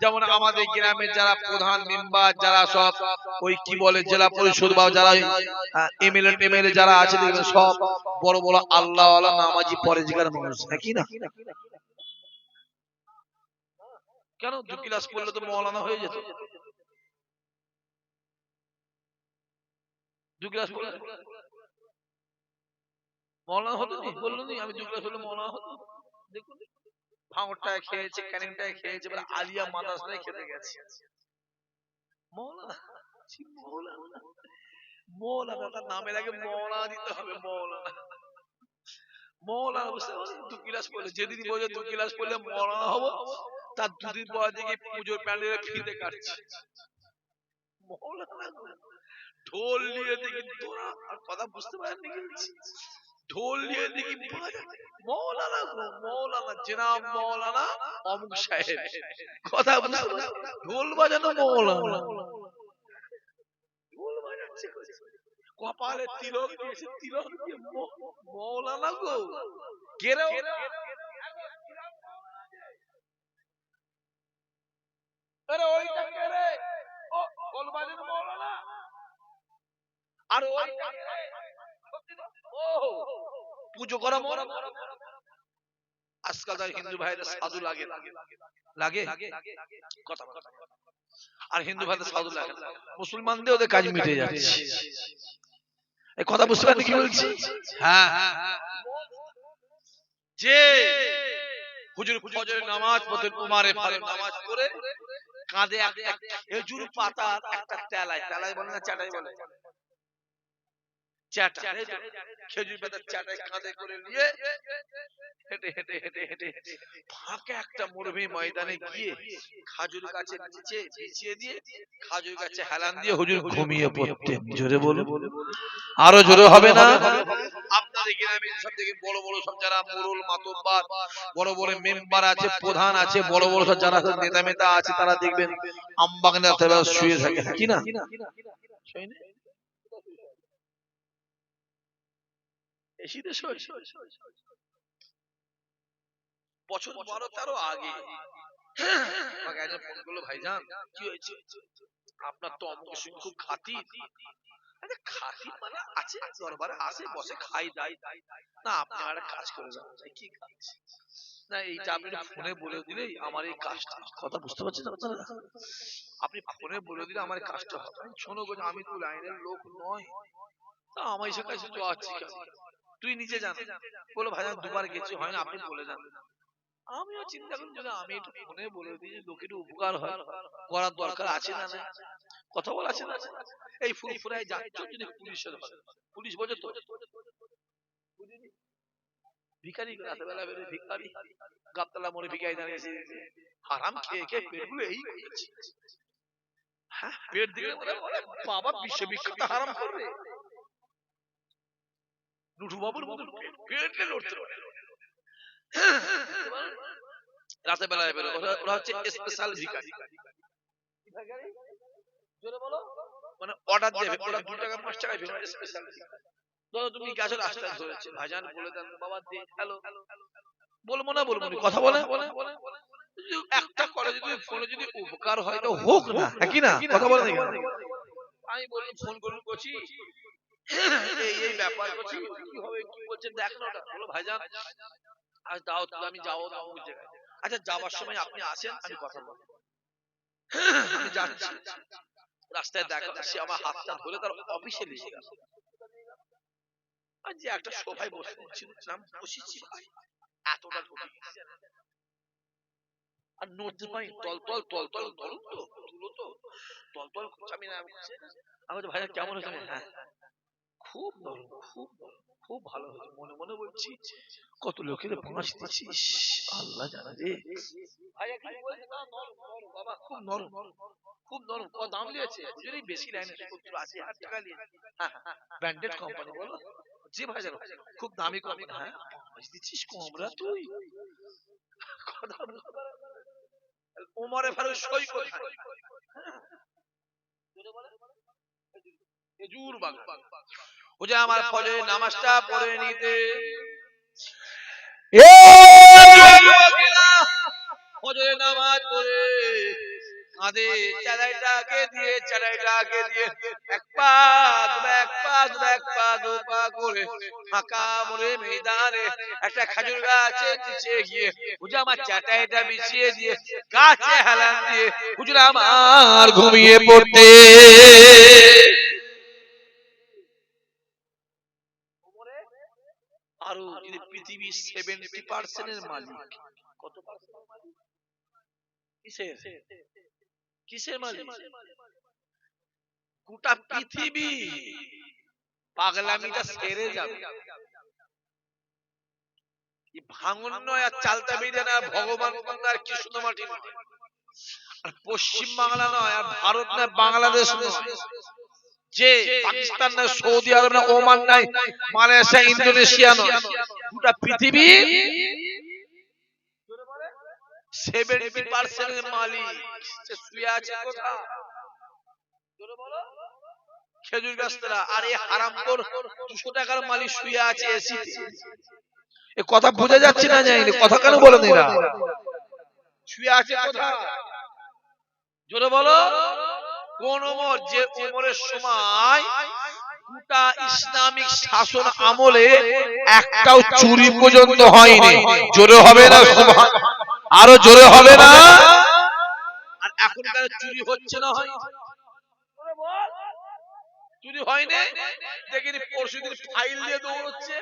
যেমন আমাদের গ্রামে যারা প্রধান মেম্বার যারা সব ওই কি বলে জেলা পরিষদ বা যারা এমএলএ টেমএলএ যারা আছে দেখবেন সব বড় বড় আল্লাহ আল্লাহ নামাজি পরেজগার মানুষ নাকি না? কেন দু ক্লাস পড়লে তো মৌলানা হয়ে যেত? দু ক্লাস পড়লে মৌলানা হতো নি? বলল নি আমি দু ক্লাস পড়লে মৌলানা হতো। দেখুন। ভাঙরটায় খেয়েছে ক্যানিংটায় খেয়েছে এবার আলিয়া মাদ্রাসায় খেতে গেছে। মৌলানা মৌলানা মৌলানা নামের আগে মৌলানা দিতে হবে মৌলানা মৌলানা বুঝতে পারছেন দু ক্লাস পড়লে যেদিন বলছে দু ক্লাস পড়লে মৌলানা হব তার দুদিন পর দেখি পুজোর প্যান্ডেলে ফিতে কাটছে। মৌলানা ঢোল নিয়ে দেখি তোরা আর কথা বুঝতে পারেন নাকি ঢোল নিয়ে দেখি। মৌলানা মৌলানা জেনাব মৌলানা অমুক সাহেব। কথা ঢোল বাজানো মৌলানা। কপালে তিলক দিয়েছে, তিলক দিয়ে মৌলানা গো। আরে ওইটা ও মৌলানা। আর ওইটা পুজো করা মৌলানা আজকাল তার হিন্দু ভাইদের সাধু লাগে লাগে কথা আর হিন্দু ভাইদের সাধু লাগে মুসলমানদের ওদের কাজ মিটে যাচ্ছে এই কথা বুঝতে পারেন কি বলছি হ্যাঁ যে হুজুর ফজরের নামাজ পড়তে কুমারে ফারে নামাজ পড়ে কাঁধে একটা খেজুর পাতা একটা তেলায় তেলায় বলে না চাটাই বলে চাটা খেজুর পাতার চাটাই কাঁধে করে নিয়ে হেঁটে হেঁটে হেঁটে হেঁটে ফাঁকে একটা মরুভূমি ময়দানে গিয়ে খাজুর গাছে নিচে বিছিয়ে দিয়ে খাজুর গাছে হেলান দিয়ে হুজুর ঘুমিয়ে পড়তেন। জোরে বলো আরও জোরে হবে না? আপনাদের গ্রামে সব থেকে বড় বড় সব যারা মুরুল মাতব্বার বড় বড় মেম্বার আছে প্রধান আছে বড় বড় সব যারা নেতা মেতা আছে তারা দেখবেন আমবাগানে শুয়ে থাকে। কি না শোয় না? এসিতে শোয় বছর বারো, তেরো আগে। ভাইজান, কি হয়েছে? আপনার তো খুব খাতি। মানে আছে, দরবারে আসে, বসে খাই দাই না, আপনি আর কাজ করে কি কাজ? না আপনি ফোনে বলে দিলেই আমার এই কাজটা কথা বুঝতে পারছেন আপনারা আপনি ফোনে বলে দিলে আমার কাজটা হবে। শোনো আমি তো লাইনের লোক নয়। তা আমার এসে কাছে তো আছি তুই নিজে জান বলো ভাইজান দুবার গেছি হয় না আপনি বলে যান। আমিও চিন্তা করি যদি আমি একটু ফোনে বলে দিই যে লোকের উপকার হয় করার দরকার আছে না না? কথা বলা আছে না এই ফুরফুরায় যাচ্ছ যদি পুলিশের হয় পুলিশ বোঝে তো? ভিখারি রাতে বেলা বেরোয় ভিখারি গাবতলা মোড়ে ভিখারি দাঁড়িয়েছে হারাম খেয়ে খেয়ে পেটগুলো এই হ্যাঁ পেট দিকে বলে বলে, বাবা বিশ্ব বিখ্যাত হারাম করবে। লুঠু মতো পেট লড়তে পারে। রাতে বেলায় বেরোয় ওরা ওরা হচ্ছে স্পেশাল ভিখারি। জোরে বলো। মানে অর্ডার দেবে ওরা দু টাকা পাঁচ টাকায় ভিখারি। স্পেশাল ধরো তুমি গেছো রাস্তায় ধরেছে ভাইজান বলে দেন বাবা দি হ্যালো। বলব না বলব কথা বলে? একটা করে যদি ফোনে যদি উপকার হয় তো হোক না। কি না। কথা বলে আমি বললাম ফোন করুন করছি। এই ব্যাপার কি হবে, কি বলছেন না বলো, ভাইজান, আজ দাও আমি যাব না জায়গায়। আচ্ছা যাওয়ার সময় আপনি আসেন, আমি কথা বলব। যাচ্ছি। রাস্তায় দেখা, সে আমার হাতটা ধরে তার অফিসে নিয়ে গেল। একটা সোফায় বসে নাম বসেছি ভাই। এতটা আর নড়তে পারি তল তল তল তল তুলো তো তল তল আমি না, আমি ভাইয়া কেমন হয়েছে হ্যাঁ। খুব নরম খুব নরম খুব ভালো হয়েছে। মনে মনে বলছি কত লোকের পাঁচ দিচ্ছিস আল্লাহ জানা রে। ভাইয়া কি বলছে? না, নরম, নরম, বাবা, খুব নরম খুব নরম কত দাম নিয়েছে? যদি বেশি লাইনে সত্তর আশি হাজার টাকা নিয়ে। ব্র্যান্ডেড কোম্পানি বলো। জি ভাই জানো খুব দামি কোম্পানি হ্যাঁ? পাঁচ দিচ্ছিস কমরা তুই। কথা। ওমরে ফারুক সই করে খেজুর বাগান। ও যে আমার ফলে নামাজটা পড়ে নিতে। ফজরের নামাজ পড়ে। আমাদের চারাইটাকে দিয়ে চারাইটাকে দিয়ে এক পা এক পা এক পা দু পা করে ফাঁকা মরে ময়দানে একটা খেজুর গাছের নিচে গিয়ে হুজুর আমার চাটাইটা বিছিয়ে দিয়ে গাছে হেলান দিয়ে হুজুর আমার ঘুমিয়ে পড়তে আরও যদি পৃথিবীর সেভেন্টি পার্সেন্টের মালিক। কত কিসের? কিসের মালিক? গোটা পৃথিবী। পাগলামিটা সেরে যাবে। ভাঙন নয় আর চালতা না ভগবান আর কৃষ্ণ মাটি আর পশ্চিম বাংলা নয়, আর ভারত নয়, বাংলাদেশ নয়। যে, পাকিস্তান নয়, সৌদি আরব না ওমান নাই মালয়েশিয়া, ইন্দোনেশিয়া নয়। গোটা পৃথিবী সেভেন্টি পার্সেন্টের মালিক। সে শুয়ে আছে কোথায়? খেজুর গাছ আর এই হারাম দুশো টাকার মালিক শুয়ে আছে এসিতে। এ কথা বোঝা যাচ্ছে না জানি, কথা কেন বলেন শুয়ে আছে কোথায়? জোরে বলো। কোন ওমর যে সময় গোটা ইসলামিক শাসন আমলে একটাও চুরি পর্যন্ত হয়নি। জোরে হবে না আরও জোরে হবে না? আর এখনকার চুরি হচ্ছে না হয় চুরি হয়নি? দেখিনি পরশু দিন ফাইল দিয়ে দৌড়চ্ছে।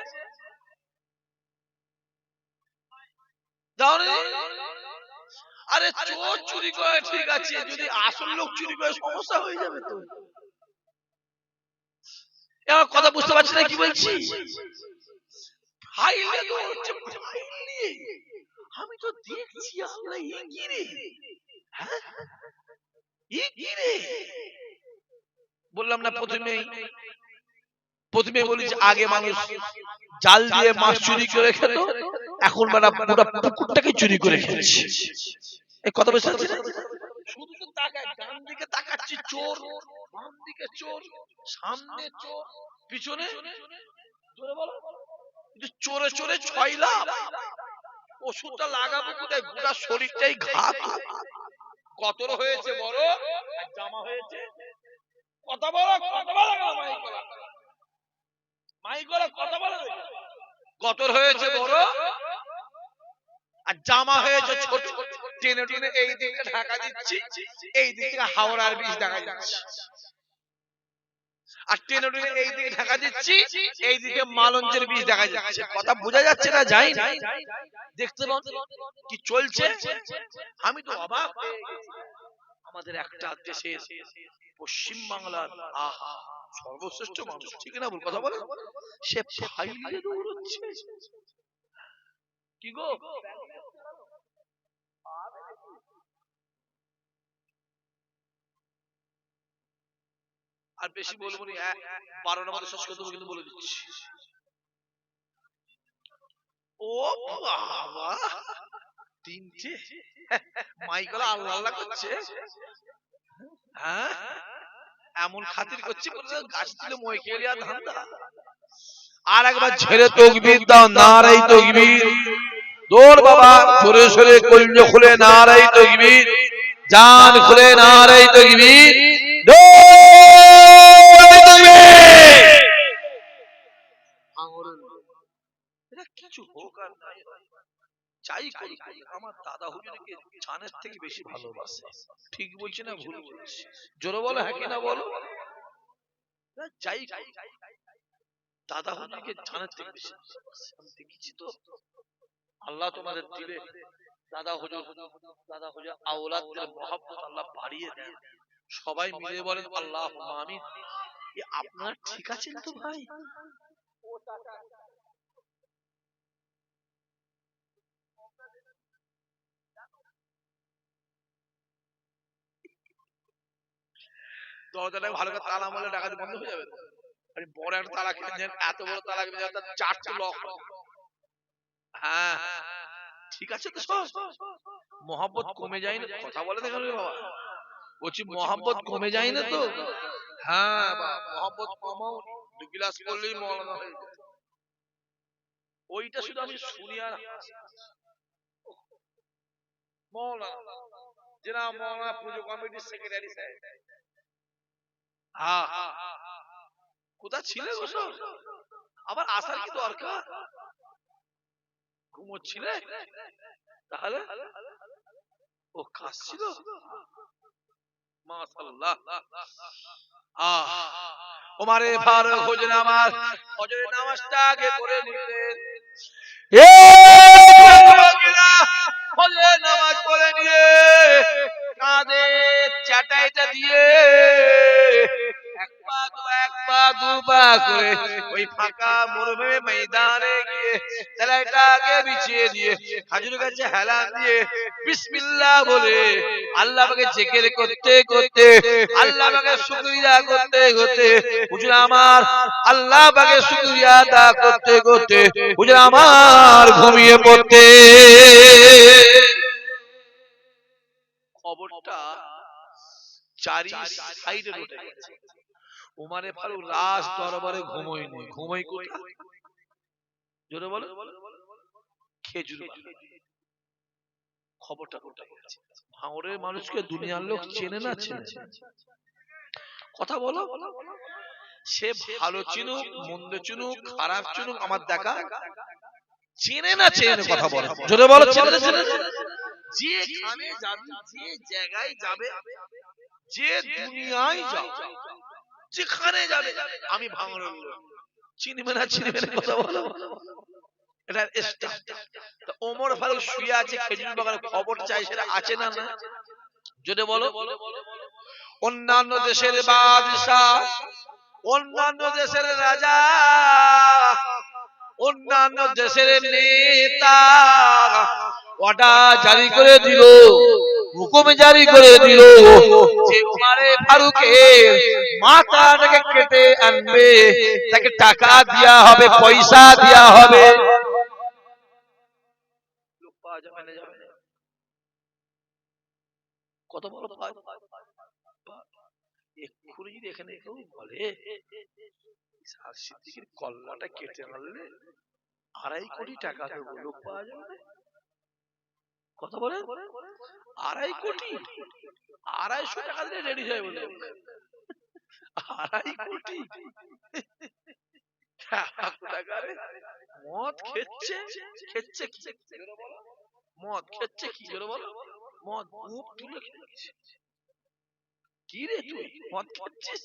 আরে চোর চুরি করে ঠিক আছে যদি আসল লোক চুরি করে সমস্যা হয়ে যাবে তো। এ আমার কথা বুঝতে পারছি না। কি বলছি আমি তো দেখছি আল্লাহ ই কি রে হ্যাঁ? বললাম না প্রথমেই প্রথমে বলি যে আগে মানুষ জাল দিয়ে মাছ চুরি করে খেত এখন মানে পুরো পুকুরটাকে চুরি করে খেয়েছে। এই কথা বুঝতে পারছি না? ডান দিকে তাকাচ্ছি চোর বাম দিকে চোর, সামনে চোর, পিছনে জোরে বলো। চোরে চোরে ওষুধটা লাগাবো কোথায়? গোটা শরীরটাই হয়েছে জামা হয়েছে? কথা বলো কথা বলো কথা বলো। গতর হয়েছে বড়? আর জামা হয়েছে ছোট ছোট। টেনে টেনে এই দিকটা ঢাকা দিচ্ছি, এই দিক হাওড়ার বীজ দেখা যাচ্ছে। আর টেনে টেনে এই দিকে ঢাকা দিচ্ছি, এই দিকে মালঞ্চের বীজ দেখা যাচ্ছে। কথা বোঝা যাচ্ছে না, যাই না। দেখতে পাও কি চলছে। আমি তো অবাক আমাদের একটা দেশের পশ্চিম বাংলার আহা, সর্বশ্রেষ্ঠ মানুষ, ঠিক না বল কথা বলে? সে ফাইল নিয়ে দৌড়চ্ছে। কি গো? আর বেশি বলব না বারোটা মতো শেষ করে দেবো কিন্তু বলে দিচ্ছি। ও বাবা তিনটে? মাইকলা আল্লাহ আল্লাহ করছে? হ্যাঁ? এমন খাতির করছে গাছ দিলে মই খেয়ে আর ধান্দা। আর একবার ঝেড়ে তকবির দাও নারাই তকবির দৌড় বাবা সরে সরে কলজে খুলে নারাই তকবির জান খুলে নারাই তকবির দৌড় তকবীর! আঙুলের লোক। এরা কিছু হোক আর নাই। যাই আমার দাদা হুজুরকে জানের থেকে বেশি ভালোবাসে। ঠিক বলছি না ভুল বলছি জোরে বলো হ্যাঁ কিনা বলো যাই দাদা হুজুরকে জানের থেকে বেশি ভালোবাসে। আমি দেখেছি তো আল্লাহ তোমাদের দিলে। দাদা হুজুর দাদা হুজুর আওলাদদের মহব্বত আল্লাহ বাড়িয়ে দেন। সবাই মিলে বলেন আল্লাহ আমিন এ আপনারা ঠিক আছেন তো ভাই? দরজাটা ভালো করে তালা মারলে ডাকাতি বন্ধ হয়ে যাবে আরে বড় একটা তালা কিনেছেন এত বড় তালা কিনেছেন তার চারটে লক হ্যাঁ ঠিক আছে তো সব? মহাব্বত কমে যায় না কথা বলে দেখো বাবা। বলছি মহাব্বত কমে যায় না তো? হ্যাঁ মহাব্বত কমাও। দু গিলাস করলেই মৌলানা হয়ে। ওইটা শুধু আমি শুনি আর। মৌলানা জনাব মৌলানা পুজো কমিটির সেক্রেটারি সাহেব। হ্যাঁ হ্যাঁ কোথা ছিলে গো আবার আসার কি দরকার? ঘুমোচ্ছিলে? তাহলে? ও কাশছিল? মাশাআল্লাহ। আহ ওমারে ফারুক হুজুর আমার ফজরের নামাজটা আগে পড়ে নিলেন। এ! ফজরের নামাজ পড়ে নিয়ে কাঁধে চাটাইটা দিয়ে করে ওই ফাঁকা মরুভূমি ময়দানে গিয়ে বিছিয়ে দিয়ে দিয়ে বিসমিল্লাহ বলে, আল্লাহ পাকে জেকের করতে করতে, আল্লাহ পাকে শুকরিয়া করতে করতে আমার আদা করতে করতে আমার ঘুমিয়ে পড়তে। খবরটা চারি সাইডে গেছে। উমারে ফারুক লাশ দরবারে ঘুমোয়নি। ঘুমোই কোথায়? জোরে বলো। খেজুর খবরটা কোথায় গেছে? মানুষকে দুনিয়ার লোক চেনে না চেনে কথা বলো। সে ভালো চিনুক মন্দ চিনুক খারাপ চিনুক আমার দেখা। চেনে না চেনে কথা বলো। জোরে বলো চেনে না চেনে না? যেখানে যাবে যে জায়গায় যাবে যে দুনিয়ায় যাও যেখানে যাবে, আমি ভাঙড়ের চিনবে না চিনবে না, কথা বলো। এটা ওমর ফারুক শুয়ে আছে, খেজুর বাগানে খবর চাই, সেটা আছে না না? যদি বলো। অন্যান্য দেশের বাদশাহ, অন্যান্য দেশের রাজা, অন্যান্য দেশের নেতা অর্ডার জারি করে দিল। হুকুম জারি করে দিল যে উমারে ফারুকের মাথাটাকে কেটে আনবে, তাকে টাকা দেয়া হবে, পয়সা দেয়া হবে। কত বড় এক্ষুনি যদি এখানে কেউ বলে কল্লাটা কেটে আনলে আড়াই কোটি টাকা দেবো, লোক পাওয়া যাবে? কত বলে আড়াই কোটি? আড়াইশো টাকা দিলে রেডি হয়ে বলে আড়াই কোটি? মদ খেচ্ছে? খেচ্ছে কি? মদ খেচ্ছে কি? জোরে বলো। মদ মুখ তুলে কি রে তুই? মদ খাচ্ছিস?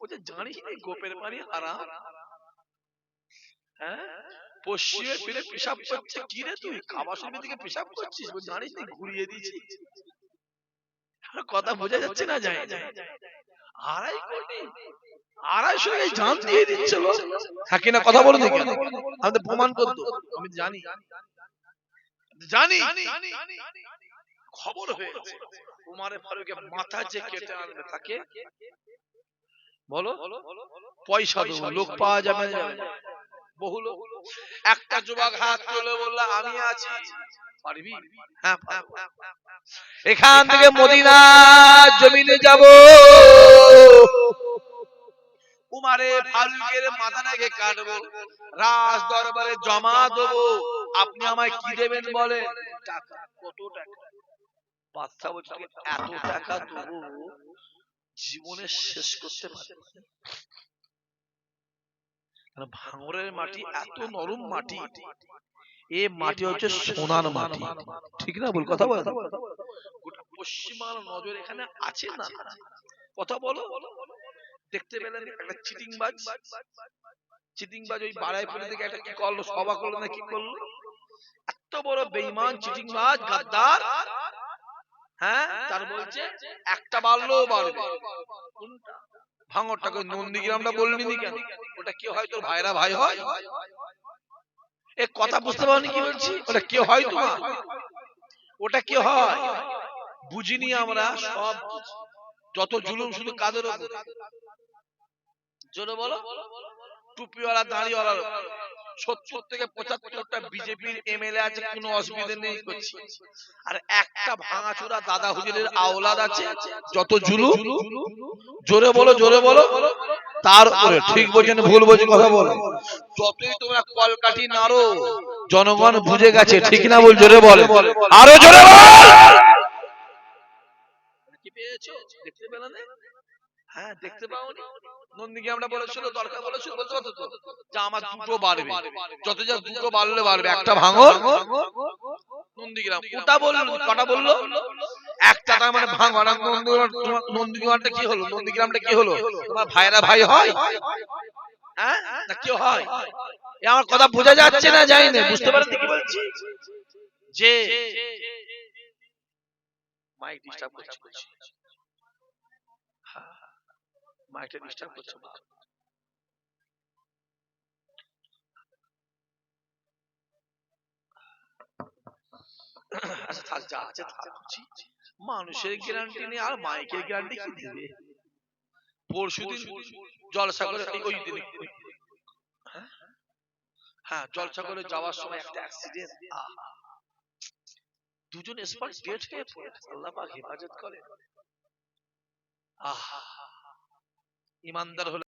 ও যে জানিস গোপের পানি হারাম? হ্যাঁ? পশ্চিমে ফিরে পেশাব করছে। কি রে তুই? খাবার সময় দিকে পেশাব করছিস? জানিস নি? ঘুরিয়ে দিয়েছিস। কথা বোঝা যাচ্ছে না যায়। আড়াই কোটি? আড়াইশো জান দিয়ে দিচ্ছে লোক? থাকি না কথা বলো আমি প্রমাণ করতো আমি জানি। জানি খবর হয়েছে উমারে ফারুকের মাথা যে কেটে আনবে তাকে? বলো? পয়সা দেবো লোক পাওয়া যাবে। একটা যুবক হাত তুলে বলল আমি আছি। পারবি? হ্যাঁ এখান থেকে মদিনা জমিনে যাব। উমারে ফারুকের মাথাটাকে কাটবো। রাজ দরবারে জমা দেবো। আপনি আমায় কি দেবেন বলেন? টাকা। কত টাকা? বাচ্চা বলছে এত টাকা দেবো জীবনে শেষ করতে পারবে না।" কারণ ভাঙরের মাটি এত নরম মাটি। এ মাটি হচ্ছে সোনার মাটি। ঠিক না বল কথা বল গোটা পশ্চিমবাংলা নজর এখানে আছে না? কথা বলো। দেখতে পেলেন একটা চিটিং বাজ চিটিং বাজ ওই বারাইপুরি থেকে একটা কি করল সভা করল না কি করল? এত বড় বেঈমান চিটিং বাজ গাদ্দার। হ্যাঁ তার বলছে একটা বাড়লো বাড়বে। কোনটা? ভাঙরটাকে নন্দীগ্রামটা বলবি নি কেন? ওটা কি হয় তোর ভাইরা ভাই হয়? এ কথা বুঝতে পারনি কি বলছি? ওটা কি হয়? তোমার ওটা কি হয়? বুঝিনি আমরা সব যত জুলুম শুধু কাদের জোরে বলো। টুপিওয়ালা দাঁড়িওয়ালা। সত্তর থেকে পঁচাত্তরটা বিজেপির এমএলএ আছে কোনো অসুবিধা নেই করছি। আর একটা ভাঙাচোরা দাদা হুজুরের আওলাদ আছে যত জুলুম জোরে বলো জোরে বলো। তার উপরে ঠিক বলছেন ভুল বলছেন কথা বলো। যতই তোমরা কলকাঠি নাড়ো জনগণ বুঝে গেছে ঠিক না বল জোরে বলে। আরও জোরে বল! পেয়েছ? দেখতে পেলে না? হ্যাঁ দেখতে পাওনি? নন্দীকে আমরা বলেছিল দরকার বলেছিল বলতে পারতো তো যে আমার দুটো বাড়বে। যত যা দুটো বাড়লে বাড়বে। একটা ভাঙর নন্দীগ্রাম ওটা বলল কটা বলল? একটা তার মানে ভাঙর আর নন্দীগ্রাম তোমার নন্দীগ্রামটা কি হলো? নন্দীগ্রামটা কি হলো? তোমার ভাইরা ভাই হয়? হ্যাঁ না কেউ হয়? আমার কথা বোঝা যাচ্ছে না যাই না বুঝতে পারেন কি বলছি। যে মাইক ডিস্টার্ব করছে। হ্যাঁ মাইকটা ডিস্টার্ব করছে। আচ্ছা থাক, যা আছে মানুষের গ্যারান্টি নেই, আর মাইকের গ্যারান্টি কি দেবে? পরশুদিন জলসা করে এই- ওই দিন। হ্যাঁ? হ্যাঁ জলসা যাওয়ার সময় একটা অ্যাক্সিডেন্ট দুজন স্পট ডেট হয়ে পড়েছে আল্লাহ পাক হেফাজত করে আহ। ইমানদার হলে